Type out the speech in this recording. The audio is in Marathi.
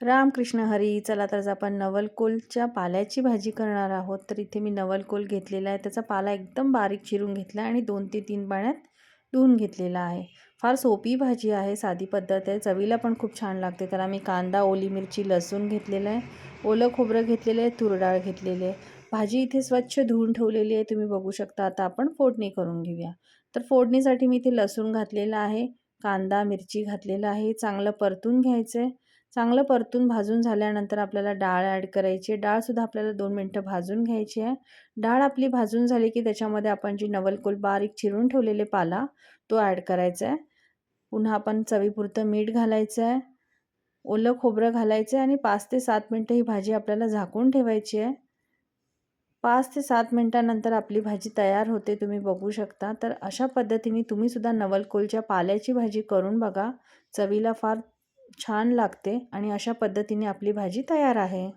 रामकृष्ण हरी चला तर आपण नवलकोलच्या पाल्याची भाजी करणार आहोत. तर इथे मी नवलकोल घेतलेला आहे. त्याचा पाला एकदम बारीक चिरून घेतला आणि दोन ते तीन पाण्यात धुवून घेतलेला आहे. फार सोपी भाजी आहे साधी पद्धत आहे. चवीला पण खूप छान लागते. त्याला मी कांदा ओली मिरची लसूण घेतलेलं आहे. ओलं खोबरं घेतलेलं आहे तुरडाळ घेतलेली आहे. भाजी इथे स्वच्छ धुवून ठेवलेली आहे. तुम्ही बघू शकता आता आपण फोडणी करून घेऊया. तर फोडणीसाठी मी इथे लसूण घातलेला आहे कांदा मिरची घातलेला आहे. चांगलं परतून घ्यायचं आहे चांगलं परतून भाजून झाल्यानंतर आपल्याला डाळ ॲड करायची आहे. डाळसुद्धा आपल्याला दोन मिनटं भाजून घ्यायची आहे. डाळ आपली भाजून झाली की त्याच्यामध्ये आपण जी नवलकोल बारीक चिरून ठेवलेले पाला तो ॲड करायचा आहे. पुन्हा आपण चवीपुरतं मीठ घालायचं आहे. ओलं खोबरं घालायचं आहे आणि पाच ते सात मिनटं ही भाजी आपल्याला झाकून ठेवायची आहे. पाच ते सात मिनटानंतर आपली भाजी तयार होते तुम्ही बघू शकता. तर अशा पद्धतीने तुम्हीसुद्धा नवलकोलच्या पाल्याची भाजी करून बघा. चवीला फार छान लागते आणि अशा पद्धतीने आपली भाजी तयार आहे.